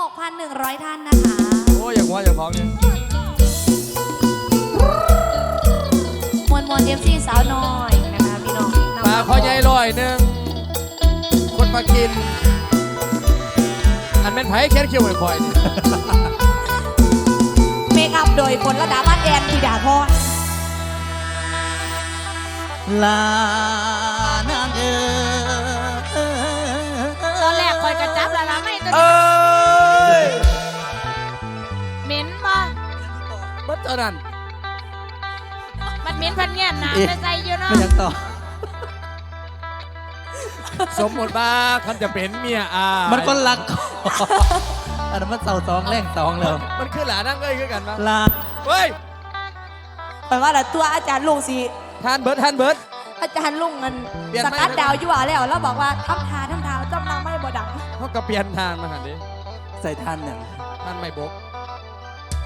6,100 ท่านนะคะ โอ้ยอย่างว่าอย่างของเนี่ยมวลมวลเอฟซีสาวน้อยนะคะพี่น้องปลาคอใหญ่ลอยหนึ่งคนมากิน อันเป็นไผ่แค่เคี้ยวคอยๆนี่เมคอัพโดยคนระดับบ้านแอนธิดาพรลานางเอ๋ยตอนแรกคอยกระจับแล้วนะไม่จะ ท่านั้นมันเหม็นพันแง่นหนาจะใจอยู่เนาะไม่อยากต่อ สมมติว่าคันจะเป็นเมียอามันก็รักอันนั้นมันเสาสองแรงสองแล้วมันคือหลานั่งเอ้ยคือกันปะลาเฮ้ยแปลว่าแต่ตัวอาจารย์ลุงสิทานเบิร์ดทานเบิร์ด อาจารย์ลุงมันเปลี่ยนสไม่กัดไม่ดาวอยู่ว่าแล้วแล้วบอกว่าทำทาทำทาจำมาไม่บ่ดังเขาก็เปลี่ยนทางมาหันดิใส่ทานอย่างท่านไม่บก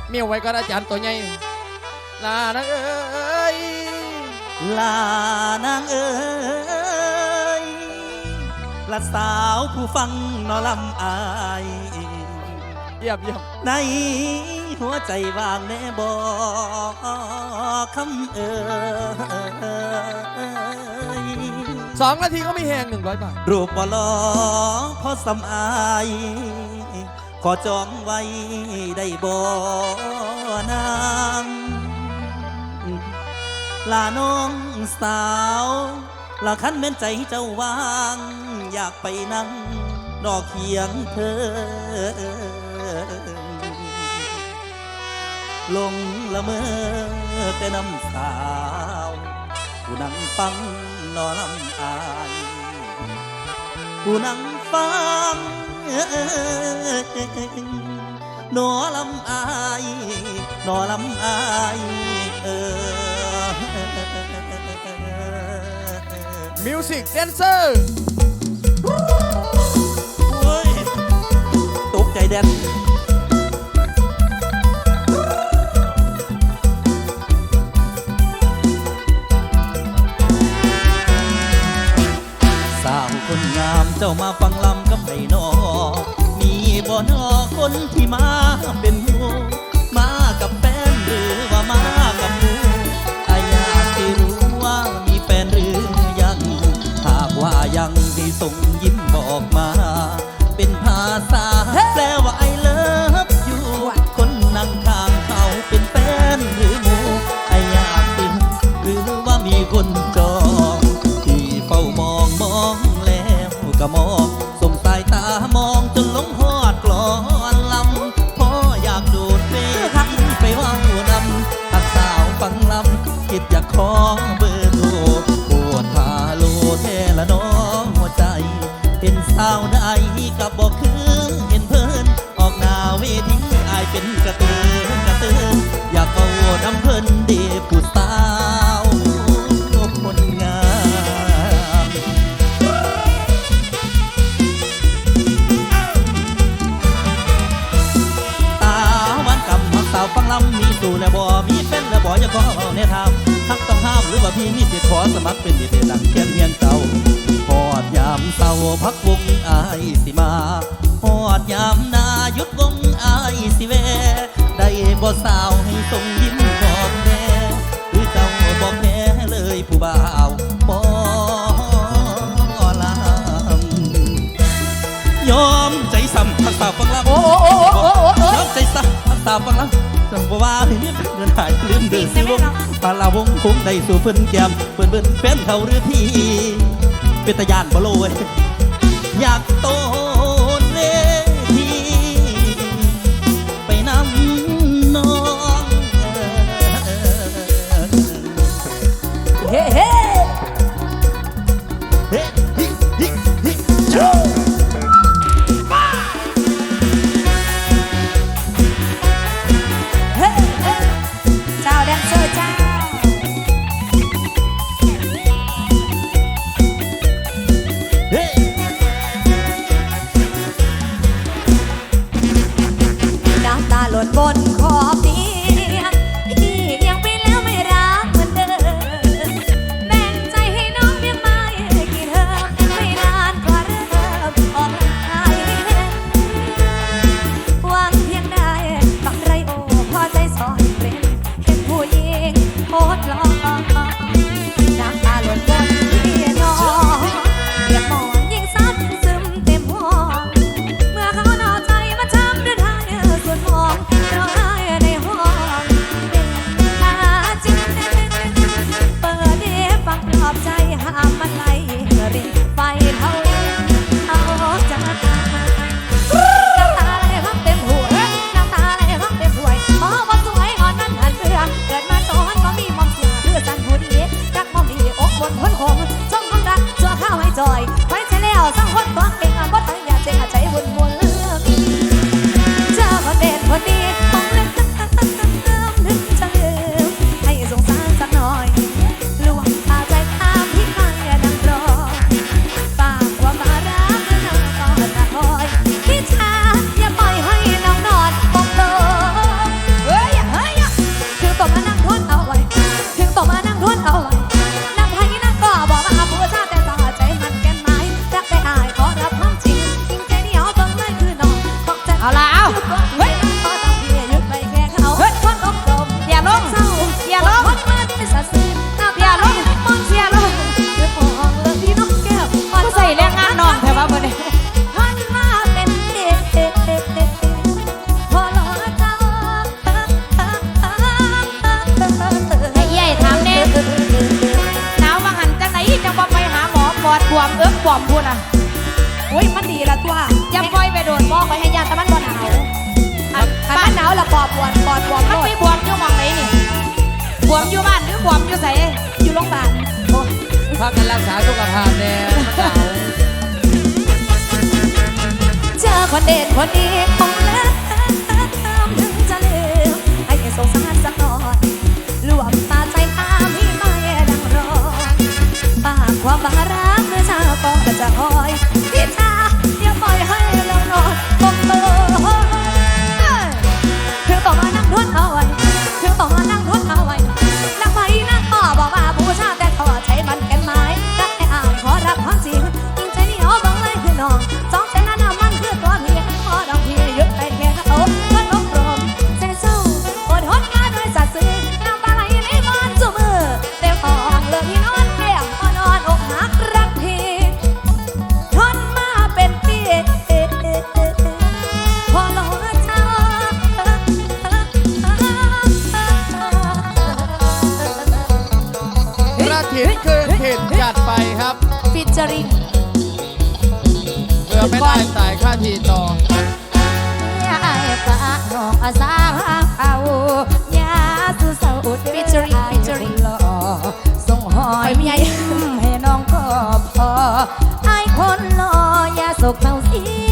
เมียวไว้ก็อาจารย์ตัวใหญ่ลานั่งเอ้ยลานางเอ๋ยละสาวผู้ฟังนอลำอายเยี่ยมเยี่ยมในหัวใจว่างแน่บอคำเอ่ยสองนาทีก็ไม่แหงหนึ่งร้อยบาทรูปบ่ลอพอสำอายข อจองไว้ได้บ่นางลาน้องสาวลาคันแม่นใจเจ้าวาง อยากไปนั่งนอกเคียงเธอ ลงละเมอแต่น้ำสาวผู้นั่งฟังนอนลำอายผู้นั่งฟัง หนอลำอายหนอลำอายเออมิวสิกแดนเซอร์โอ้ยตกใจแดนสาวคนงามเจ้ามา สิมาพอดยามนาหยุดวงอายสิแวได้บ่สาวให้ส่งยิ้มบอกแน่หรือเจ้าบอกแน่เลยผู้บ่าวบ่ลำยอมใจซ้ำทักษาฟังลำโอ้โอ้โอ้โอ้ยอมใจซ้ำทักษาฟังลำจังบ่ว่าให้มีเงินหายลืมเดือดซื้อวงปลาวงคงได้สู่เพิ่นแก้มเพิ่นเพิ่นแฟนเขาหรือพี่เป็นตะยานบ่โลย อยากโต น่ะโอ้ยมันดีละตัวย่าปอยไปโดนบอกไปให้ยาแต่มันบ่หนาวอ้นบ้านหนาวละปอบวนปอดบวมมันไม่บวมอยู่หมองไหนนี่บวมอยู่บ้านหรือบวมอยู่ไสอยู่โรงพยาบาลพักกันรักษาสุขภาพแน่เจอคนเด็ดคนดีองนั้ว กระถินคืนถิ่นจัดไปครับ ฟิชเจอริงเพื่อไม่ได้ตายค่าทีต่อเนี่ยาฟ้าน้องอาสาเอายาสุเสาฟิชเจอริงฟิชเจอริงส่งหอไปยไม่ใหญ่ให้น้องก็พอไอ้คนรอยาสุกเท่าสี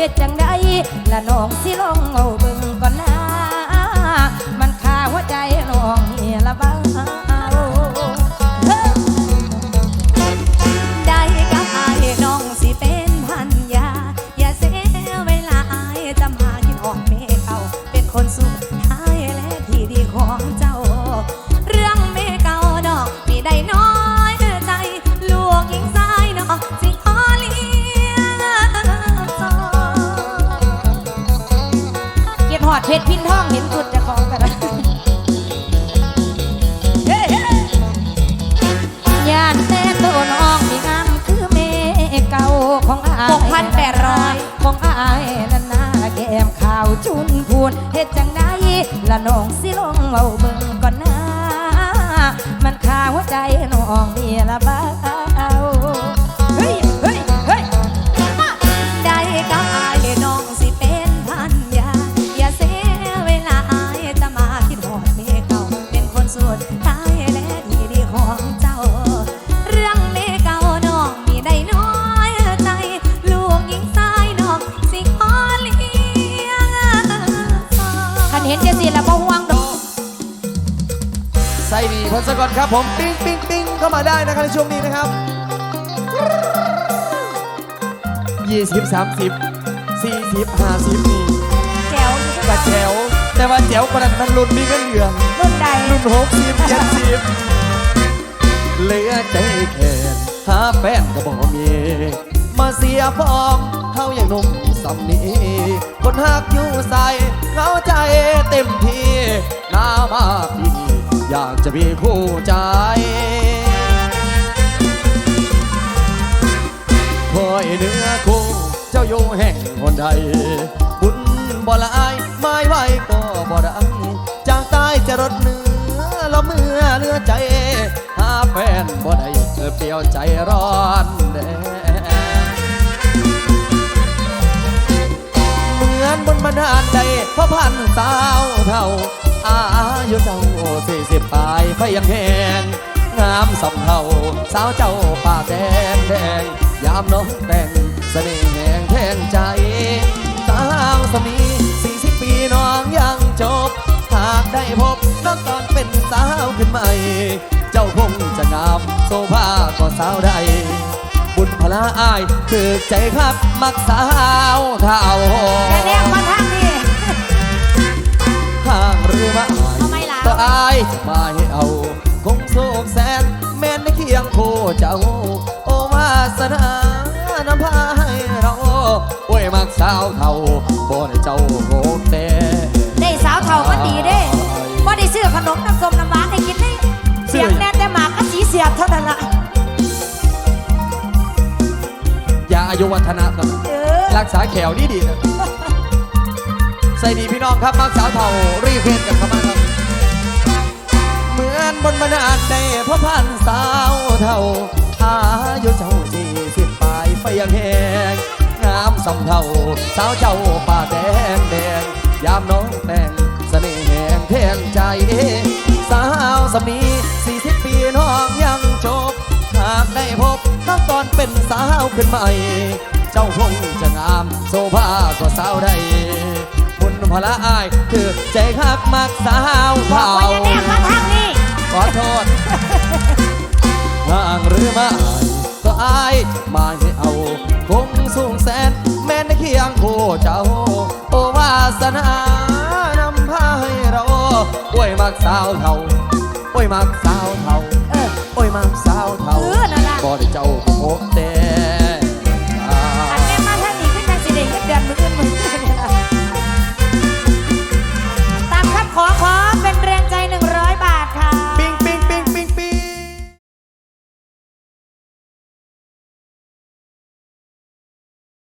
เฮ็ดจังไดละน้องสิลองเอาเบิ่ง จุนพูนเฮ็ดจังไดละน้องสิลงเอาเบิ่งก่อนนะมันคาหัวใจน้องนี่ละบ้า ใส่ดีพงศกรครับผมปิ้งปิ้งปิ้งเข้ามาได้นะครับในช่วงนี้นะครับยี่สิบสามสิบสี่สิบห้าสิบนี่แจ๋วอยู่กระแจวแต่ว่าแจวกระนั้นมันรุ่นมีเงินเหลืองรุ่นใดรุ่นหกสิบเจ็ดสิบเหลือใจแค่หาแฟนก็บอกมีมาเสียฟอมเท่าอย่างหนุ่มสำนีคนหักอยู่ใส่เหงาใจเต็มที่หน้ามาพี่ อยากจะมีคู่ใจ คอยเนื้อคู่เจ้าอยู่แห่งคนใด บุญบ่ละอายไม่ไหวก็บ่ได้จากตายจะรดเนื้อละเมื่อเนื้อใจ หาแฟนบ่ได้เออเปรียวใจร้อนแด นบนบันดาลใดพระพันสาวเท่า อายุเจ้าสี่สิบปลายไฟยังแหงงามสำเท่า สาวเจ้าปากแดงแดง ยามน้องแต่งเสน่ห์แห่งแทงใจ สาวสมีสี่สิบปีน้องยังจบ หากได้พบน้องตอนเป็นสาวขึ้นใหม่ เจ้าคงจะงามโซภาก็สาวใด บุญพลาอายคือใจครับมักสาวเท่าแค่เนี้ยมาทางนี้ข้างหรือมาอายทำไมล่ะต่อายจะมาให้เอา คงโศกแสนแม่นในเคียงคู่เจ้า โอวาสนานำพาให้เราโอ้ยมักสาวเท่าบ่ได้เจ้าโกงแต่ได้สาวเท่าก็ดีเด้ว่าได้ซื้อขนมน้ำส้มน้ำหวานให้กินได้เสียงแน่แต่หมากก็สีเสียบเท่านั้นละ อายุวัฒนะกันเออรักษาแขวดีดีๆนะใส่ดีพี่น้องครับมักสาวเท่ารีเควสกันเข้ามาครับ เหมือนบนบรรดาลได้พ่อพันสาวเท่า อายุเจ้าสี่สิบปลายไฟยังแหงงามสำเท่า สาวเจ้าปากแดงแดงยามน้องแต่งเสน่ห์แห่งแทงใจ สาวสมีสี่ องตอนเป็นสาวขึ้นใหม่ เจ้าคงจะงามโซภากว่าสาวใดบุญพละอายคือใจคักมักสาวบอกเท่าว่าอย่าแนบมาทางนี้ขอโทษห่างหรือไม่ก็อายมาให้เอาคงสูงแสน แม่นเคียงคู่เจ้า โอวาสนานำพาให้เราโอ้ยมักสาวเท่าโอ้ยมักสาวเท่าเออโอ้ยมักสาวเท่า เออนั่นล่ะ บ่ได้เจ้าโคเต